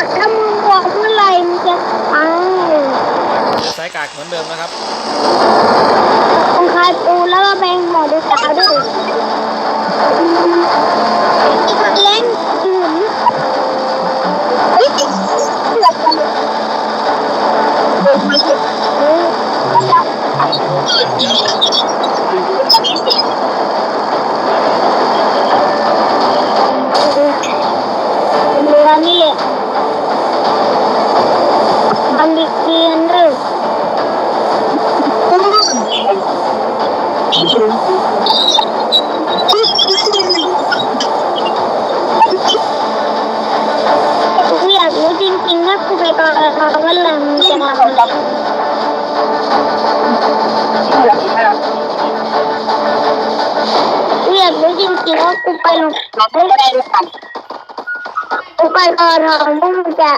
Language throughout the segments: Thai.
ากถ้ามึงบอกเมื่อไหร่มึงจะตายสายกากเหมือนเดิมนะครับต้องคายปูแล้วก็แบงหมอดูตาด้วยอีกเล่นอื่นเฮ้ยเมันดิเกียนเลยกูอยากรู้จริงๆว่ากูไปตอนเออว่าเรื่องมึงจะทำอะไรกูอยากรู้จริงๆว่ากูไปลงกูไปกูไปตอนเรามึงจะ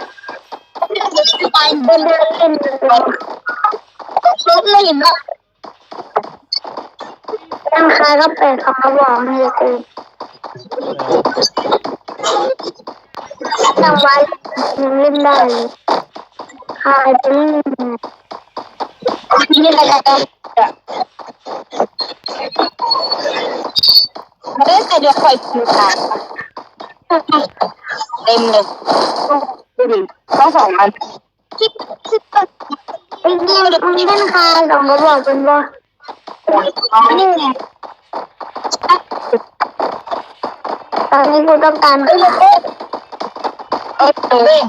ไปเดินเดินเล่นรถไม่เห็นหรอกตั้งใครก็เป็นคำบอกให้กูตั้งไว้ยังเล่นได้เลยใครจะเล่นนี่อะไรกันไม่ได้ใส่เดือดไฟคิวค่ะเต็มเลยดูดิต้งสองอัน ล่นใครสองก็บอกเป็นว่านี่ไงตอนนี้กูต้องการเอ้ยเอ้ยเอ้ยเอ้ย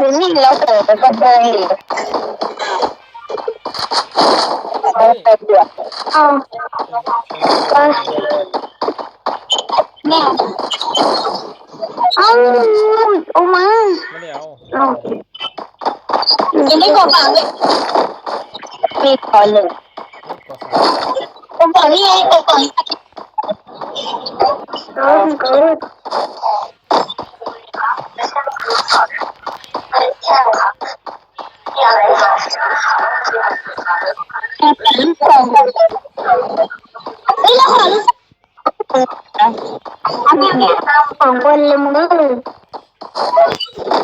นี่นี่เราเกิดเป็นคยเราเป็นเดือด เอาเอา เนี่ย เอาเอามา ไม่ได้เอา เอา ยังไม่กดฝั่งเลยมีก่อนเลยกดสายกดฝั่งนี่ไงกดฝั่งเอาเกิดแค่เป็นลูกสองเฮ้ยแล้วขอลูกอันนี้เนี่ยสองคนเลยมึงก็เลย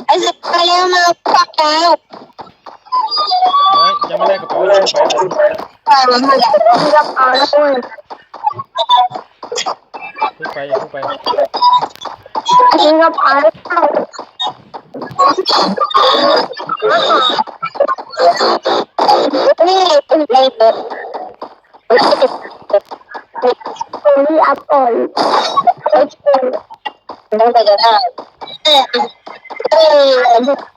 ไอ้สิบไปแล้วมาปักแล้ว เฮ้ยยังไม่ได้กระเป๋ายังไปเลย ไปแล้วมาแล้วมึงก็เอาแล้วเว้ยพูดไปอย่าพูดไปไอ้มึงก็เ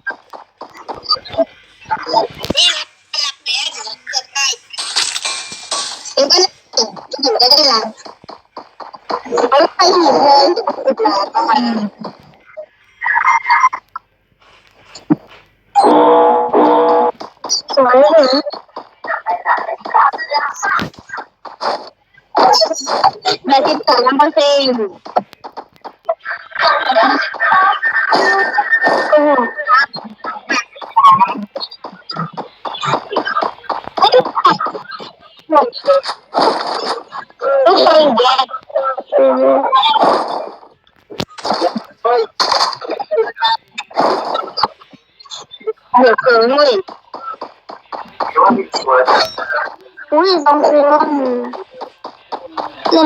ติดต่อน้ำเปอร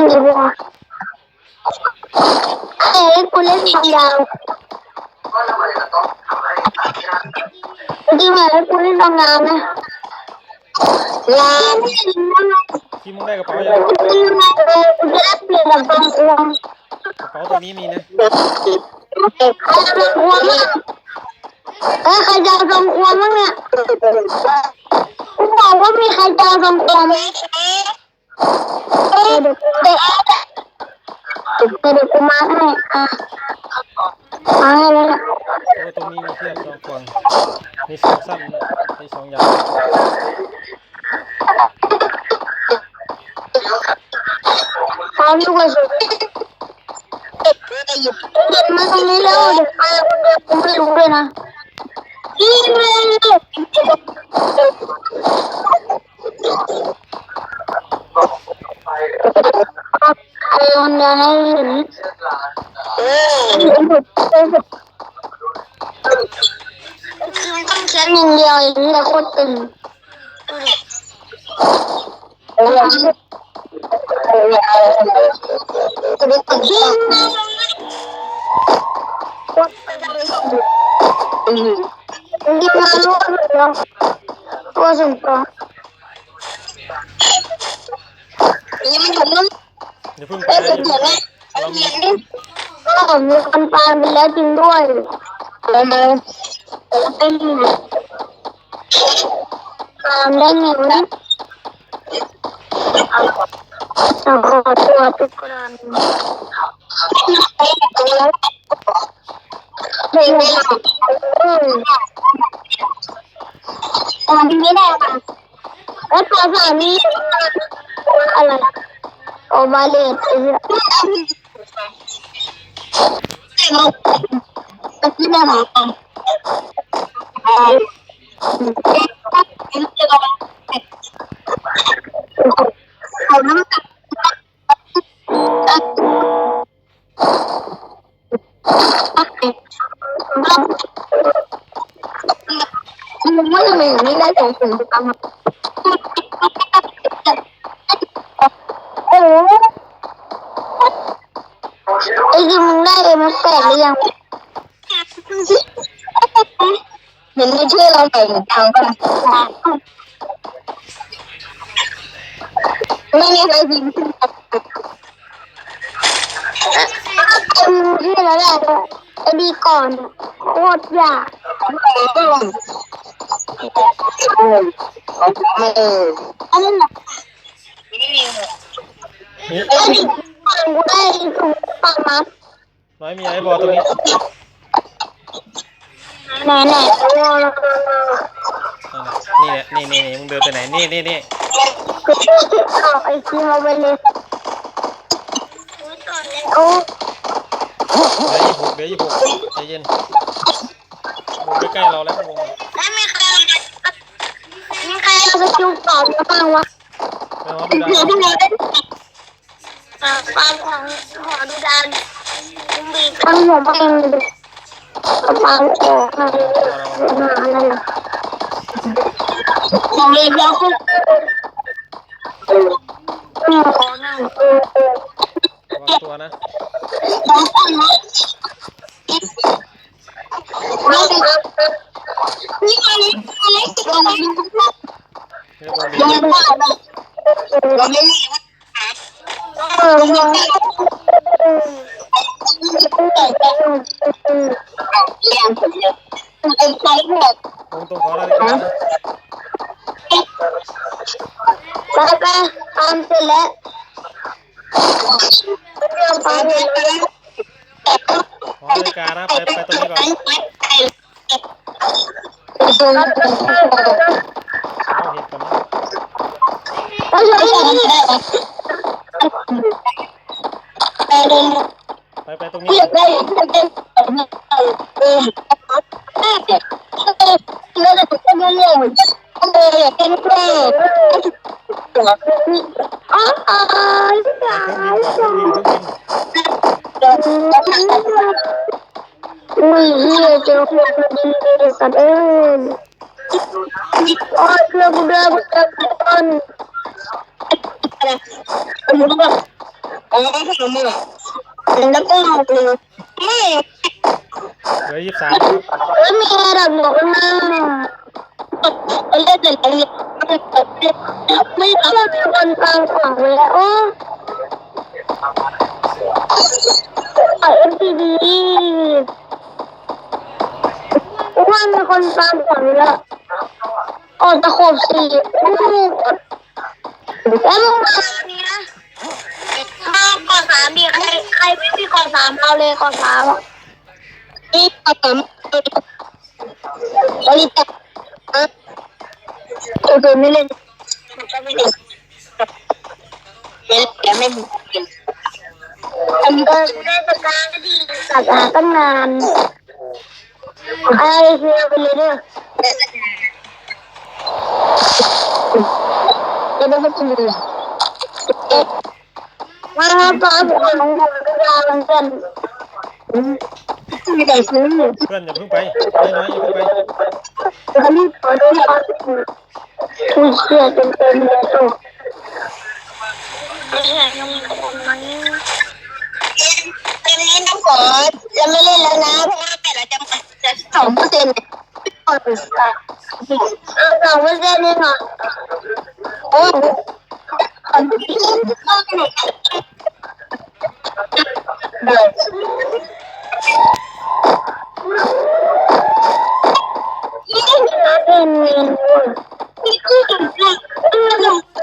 ์เซ็ นต์โอ้โหลูกชายแย่เออเดือดเกินเลยอุ้ยสองคนเล่นดีกว่าเอ้ยกูเล่นความยาวจริงเหรอกูเล่นความยาวนะลาที่มึงได้กระเป๋ายังกูจะได้เปลี่ยนกับความอ้วนกระเป๋าตัวนี้มีนะเด็กเด็กใครจะเป็นอ้วนมั้งเอ้ยใครจะเอาทรงอ้วนมั้งเนี่ยกูบอกว่ามีใครจะเอาทรงอ้วนไหมเอ้ยเดี๋ยว เดี๋ยวเดี๋ยวกูมาให้อะมาให้แล้วนะโอ้ยตรงนี้มีเทียบสองกล่องมีสองสั้นมีสองยาวพร้อมทุกคนสุดเด็กจะหยิบเด็กมาตรงนี้แล้วเด็กมาคนเดียวกูไม่รู้ด้วยนะนี่เลย ใครคนเดียวให้เห็นเออคือมันต้องเขียนอย่างเดียวอย่างนี้แหละโคตรตึงเออเออเอาจะได้ตัดที่อืมยิงมาลูกเดียวตัวสูงกว่านี่มันถึงนู้น อย่าเพิ่งไปเอ้ยนะถึงอย่าเพิ่งงนะเรามีก็มีคนตายไปแล้วจริงด้วยเออมาเป็นตามได้ไงวะขอตัวทุกคนเลงไม่หลับตอนนี้ได้ค่ะแล้วภาษานี้อะไร โอบาเลตไอ้เหี้ย ตะกี้แม่หมาตายเออเอาน้ำตักมันไม่ทำไมอย่างนี้ได้สองสิ่งทำ โอ้ไอ้ที่มึงได้เอ็มแปดหรือยัง เห็นมีชื่อเราใส่หัวตังก็ไม่มีใครพิมพ์อืมที่แล้วแหละไอ้ดีก่อนอะโคตรยากไม่เอออันนั้นแหละนี่ไอ้ดีก่อนกูได้ถุงปังมัดน้อยมีไอ้บอลตรงนี้ ไหนไหนโอ้แล้วก็นี่แหละนี่นี่นี่มึงเดินไปไหนนี่นี่นี่กูเอาไอ้ทีมาไปเลยโอ้เดี๋ยวยี่หกเดี๋ยวยี่หกใจเย็นวงใกล้ๆเราแล้ววงแล้วมีใครมีใครเอาสกิลต่อมาบ้างวะไปหอดูดาวที่ไหนได้อ่าปามของหอดูดานบีบทั้งหัวเองเลย ปามออกมาอะไรของเลยแล้วก็มีขอนั่งวางตัวนะของตั้งนะนี่ไงนี่ไงนี่ไงเราไม่รู้เรียกวงเราเดียวไม่รู้เราไม่รู้เออ มาแรงผมเลยไอ้ใจหมดวงตรงขอเราดีกว่านะไปไปตามเสร็จแล้วเรื่องไปปามไปเสร็จไปแล้วขอนาฬิกานะไปไปตรงนี้ก่อนเอาเห็นก่อนนะแล้วเดี๋ยวนี้ ไปไปตรงนี้ อ๋ออ๋อ เครื่องบินก่อนเครื่องบินเครื่องบินอุ้ยเฮียเจอคนดีดีสัตว์เอ้ยอ๋อเครื่องกูเดินกูเดินก่อนแล้วก็ไม่เหลือยี่สิบสามครับเอ้ยมีอะไรบอกนะเล่นแต่ไม่ไม่ทำใช่มีคนตามฝั่งเลยโอ้เอ็มพีดีว่ามีคนตามฝั่งแล้วออกตะขบสี่แล้วมึงมานี้นะมาก่อนสามดีใครใครไม่มีก่อนสามเอาเลยก่อนสามนี่ทำบริจาคตัวไม่เล่นไม่เล่นเล่นแกไม่เล่นทำเออได้สการก็ดีตัดหาตั้งนานไอ้เฮียไปเลยเด้อจะ ได้ไม่กินเลยมาตอนผ มของผมก็ยาวมันเป็นไม่ได้ซื้อเพื่อนอย่าเพิ่งไปน้อยๆอย่าเพิ่งไปเขารีบขอดูตอนคุยเชื่อเต็มเต็มเลยตัวไม่ใช่ยังไม่ได้เกมนี้ต้องขอจะไม่เล่นแล้วนะเพราะว่าแต่ละจะมาจะสองเปอร์เซ็นต์สองเปอร์เซ็นต์นี่เนาะโอ้ยเป็นมี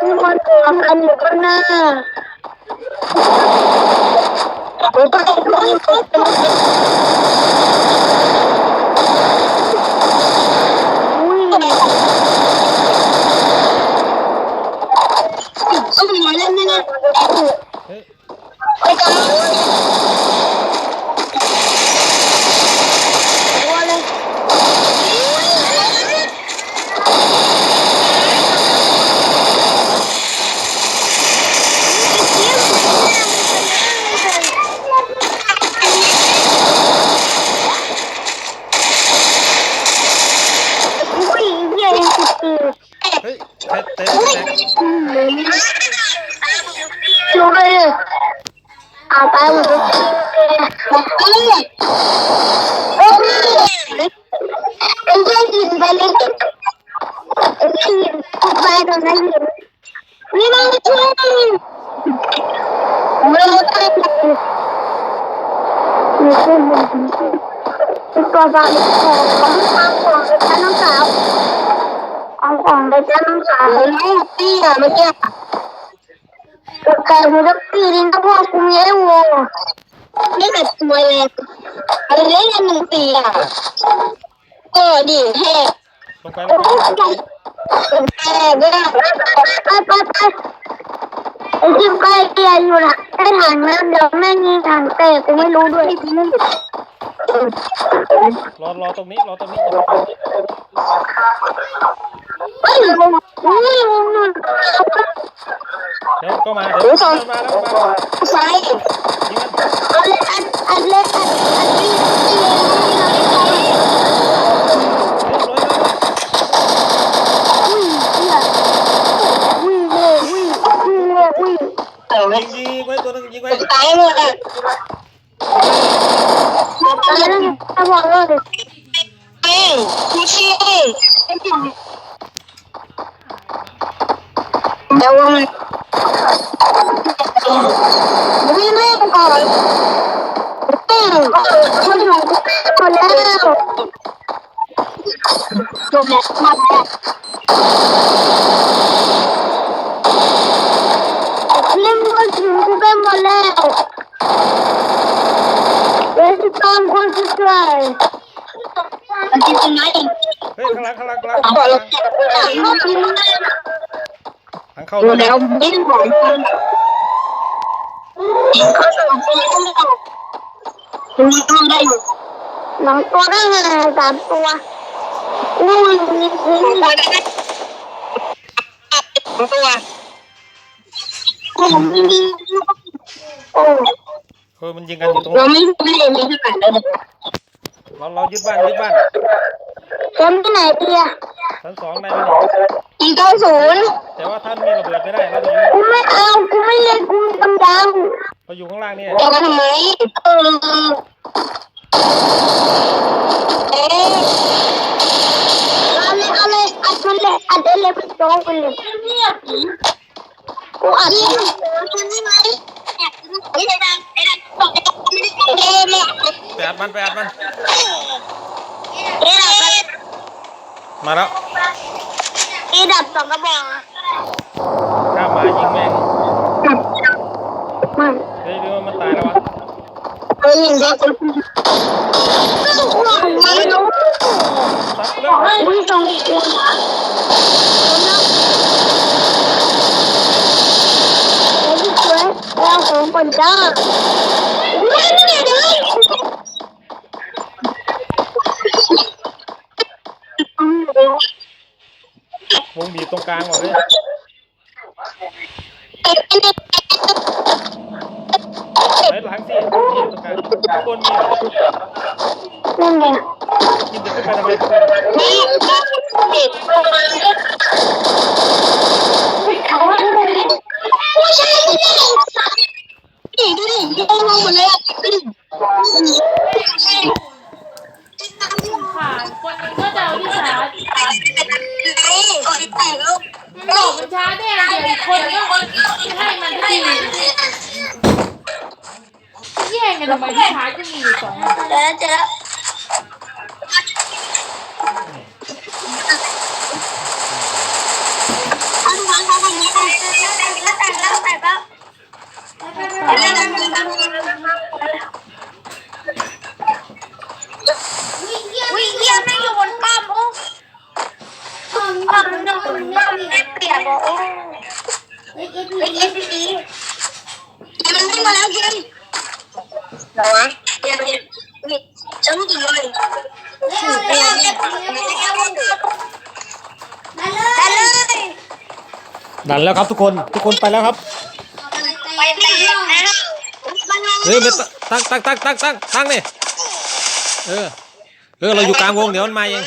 มีคนทำกัน อยู่ข้างหน้าอุ้ย ต้องมาเล่นแน่ เฮ้ย ๆไปกัน ตัวเลย อุ้ยเยี่ยยังติดติด เฮ้ยเตะเตะแตก ลงเลย เอาไปหมดเลยโอ้ยไอ้เจ้าหินไปเลยไอ้หินไปตรงนั้นหินนี่มันช่วยไม่ได้ไม่ใช่มันตัวบ้านของของทางของเป็นน้องสาวของของเป็นน้องสาวไม่ตีอะเมื่อกี้ Kayak udah piring tuh aku nyewo. นี่แบบตัวเล็กอะไรเล่นหนึ่งตีอะก็ดีแท้ลงไปลงไปแต่ก็ได้ Apa apa? Itu kayak dia juga. Eh tangan dong, nanyi tante. Aku ไม่รู้ด้วย รอรอตรงนี้รอตรงนี้อย่าเพิ่งไปเฮ้ยอุ้ยนุ่นเดี๋ยวก็มาเดี๋ยวมาแล้วมาแล้วซ้ายยิงมันอัดอัดอัดเล็กอัดอัดนี่นี่เฮ้ยร้อยแล้วอุ้ยเหี้นี่ยิงยิงไว้ตัวนึงยิงไว้ซ้ายหมดอะ อะไคนสุดท้ายมันจะเป็นไงเฮ้ยข้างหลังข้างหลังข้างหลังขอเราเก็บไว้ก่อนทางเข้าดูเลยแล้วไม่ได้บอกคนเขาส่งไปแล้วคุณต้องได้อยู่หนังตัวได้ไงสามตัวอุ้ยมีมีตัวได้ตัวโอ้ โอ้เฮ้ยมันยิงกันอยู่ตรงเราไม่ไม่เรียนไม่ขนาดเลยเราเรายึดบ้านยึดบ้านแชมป์ที่ไหนเตียชั้นสองได้ไหมเนี่ยอีเก้าศูนย์แต่ว่าท่านมีระเบิดไม่ได้เราจะอยู่กูไม่เอากูไม่เล่นกูกำลังเราอยู่ข้างล่างนี่จะมาทำไมเออเอ๊ะเอาเลยเอาเลยอัดมันเลยอัดได้เลยไปโจ๊กไปเลยกูอัดนี่มันไม่ไหม ไอ้ดังไอ้ดังตกไอ้ตกไม่ได้ตกเองเลยไปอัดมันไปอัดมันไอ้ดังมาแล้วอีดับสองกระบอกข้ามมายิงแม่งมันเฮ้ยดูว่ามันตายแล้ววะเฮ้ยยิงได้คนไม่รู้ซัดแล้วอุ้ยสองคนโอ้ยสวย แล้วของคนจ้าไม่ไม่ได้วงบีบตรงกลางหมดเลยเข้างบนมีนั่นไงกินจะขึ้นไปทำไมขึ้นไปนี่เด็กลงมาเลยเขาว่าที่ไหนผู้ชายนี่ ดูดิดูลงหมดเลยอะค่ะ คนนึงก็จะเอาที่ชาร์จนี่กดแตกแล้วมันบอกมันช้าได้อันเดียวคนก็ให้มันทีแย่งกันทำไมที่ชาจก็มีอยู่สองอันเจอเจออั ดันแล้วครับทุกคนทุกคนไปแล้วครับไปไปนะเฮ้ยไม่ตั้งตั้งตั้งตั้งตั้งตั้งนี่เออเออเราอยู่กลางวงเดี๋ยวมันมาเอง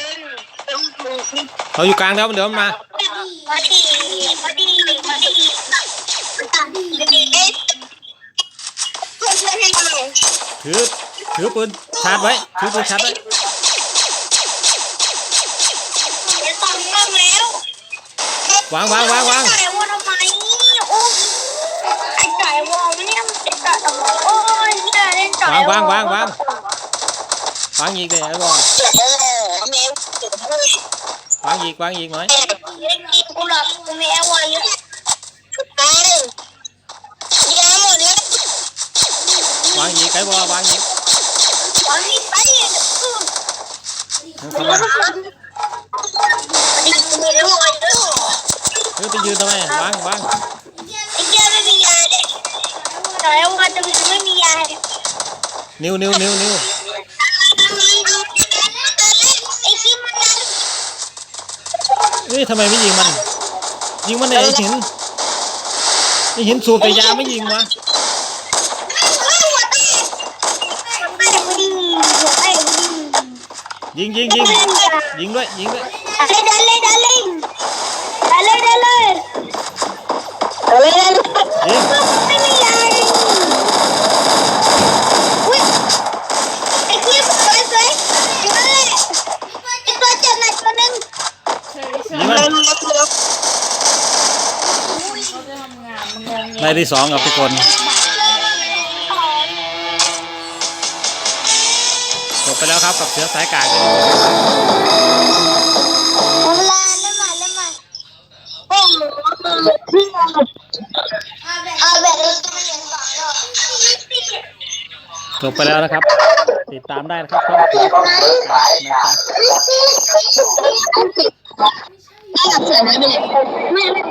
เราอยู่กลางแล้วเดี๋ยวมันมาถือถือปืนชาร์จไว้ถือปืนชาร์จไว้จะส่องกล้องแล้ววางวางวางวาง จ่ายวอลทำไมโอ้ไอ้จ่ายวอลเนี่ยมันจะจ่ายทำไมโอ้ยเนี่ยเล่นจ่าย วางวางวางวางวางอีกเลยไอ้บอลเออแมววางอีกวางอีกหน่อยแม่กินกูหรอกกูแมวอะไรเยอะไปยาหมดแล้ววางอีกไอ้บอลวางอีกวางนี่ไปเออเข้ามาดิกูไม่รู้อะไรเลยเออไปยืนทำไมวางวางไอ้เจ้าไม่มียาเลยจ่ายวอลจะไม่มียาเลย นิ้วนิ้วนิ้วนิ้วเอ้ยทำไมไม่ยิงมัน ยิงมันเนี่ยไอ้หินไอ้หินสูบแต่ยาไม่ยิงวะยิงยิงยิงยิงด้วยยิงด้วยดันเลยเดันเลยเดันเลยดันเลยดันเลยดันเลยดันเลย ได้ที่สองครับทุกคนจบไปแล้วครับกับเสือสายกากเวลาเล่นใหม่เล่นใหม่โอ้เอาแบบนี้ต้องเรียจบไปแล้วนะครับ ติดตามได้นะครับช่องเสือสายกากนะจ๊ะไม่กับเสือนะเด็ก